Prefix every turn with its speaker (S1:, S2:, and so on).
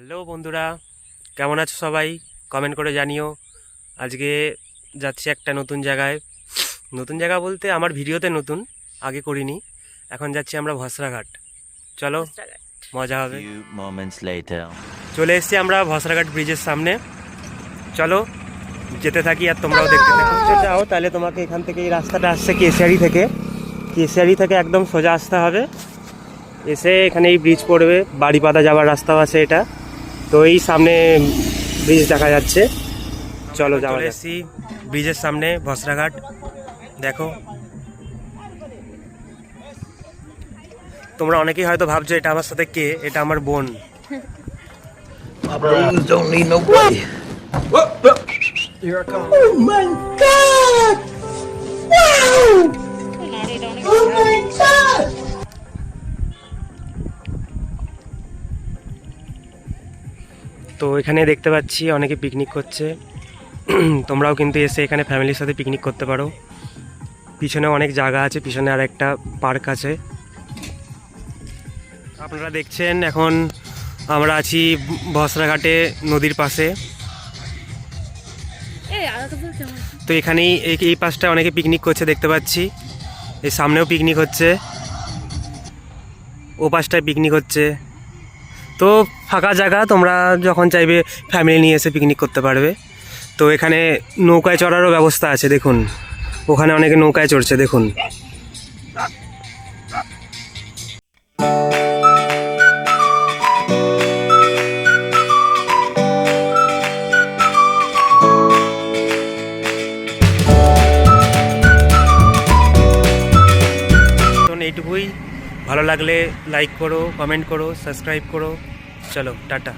S1: Hello বন্ধুরা কেমন আছো সবাই? কমেন্ট করে জানিও। আজকে যাচ্ছি একটা নতুন জায়গায়। নতুন জায়গা বলতে আমার ভিডিওতে নতুন আগে করিনি। এখন যাচ্ছি আমরা ভসরাঘাট। চলো মজা হবে।
S2: Few moments
S1: চলে এসেছি আমরা ভসরাঘাট ব্রিজের সামনে। চলো যেতে থাকি আর তোমরাও দেখতে থাকো। যাও তাহলে তোমাকে এখান থেকে এই রাস্তাটা আসছে কেশিয়ারি থেকে। কেশিয়ারি থেকে একদম সোজা আসতে হবে। এসে এখানে এই ব্রিজ পড়বে। বাড়িপাদা যাওয়ার রাস্তাও আছে এটা। তো এই সামনে ব্রিজ দেখা যাচ্ছে। চলো যাওয়া এসেছি ব্রিজের সামনে ভসরাঘাট দেখো। তোমরা অনেকেই হয়তো ভাবছ এটা আমার সাথে কে? এটা আমার বোন। তো এখানে দেখতে পাচ্ছি অনেকে পিকনিক করছে। তোমরাও কিন্তু এসে এখানে ফ্যামিলির সাথে পিকনিক করতে পারো। পিছনে অনেক জায়গা আছে পিছনে আর একটা পার্ক আছে। আপনারা দেখছেন এখন আমরা আছি বসরাঘাটে নদীর পাশে। তো এখানেই এই এই পাশটা অনেকে পিকনিক করছে দেখতে পাচ্ছি। এই সামনেও পিকনিক হচ্ছে। ও পাশটায় পিকনিক হচ্ছে। তো ফাঁকা জায়গা, তোমরা যখন চাইবে ফ্যামিলি নিয়ে এসে পিকনিক করতে পারবে। তো এখানে নৌকায় চড়ারও ব্যবস্থা আছে, দেখুন। ওখানে অনেকে নৌকায় চড়ছে, দেখুন। এইটুকুই। ভালো লাগলে লাইক করো কমেন্ট করো সাবস্ক্রাইব করো। চলো টাটা।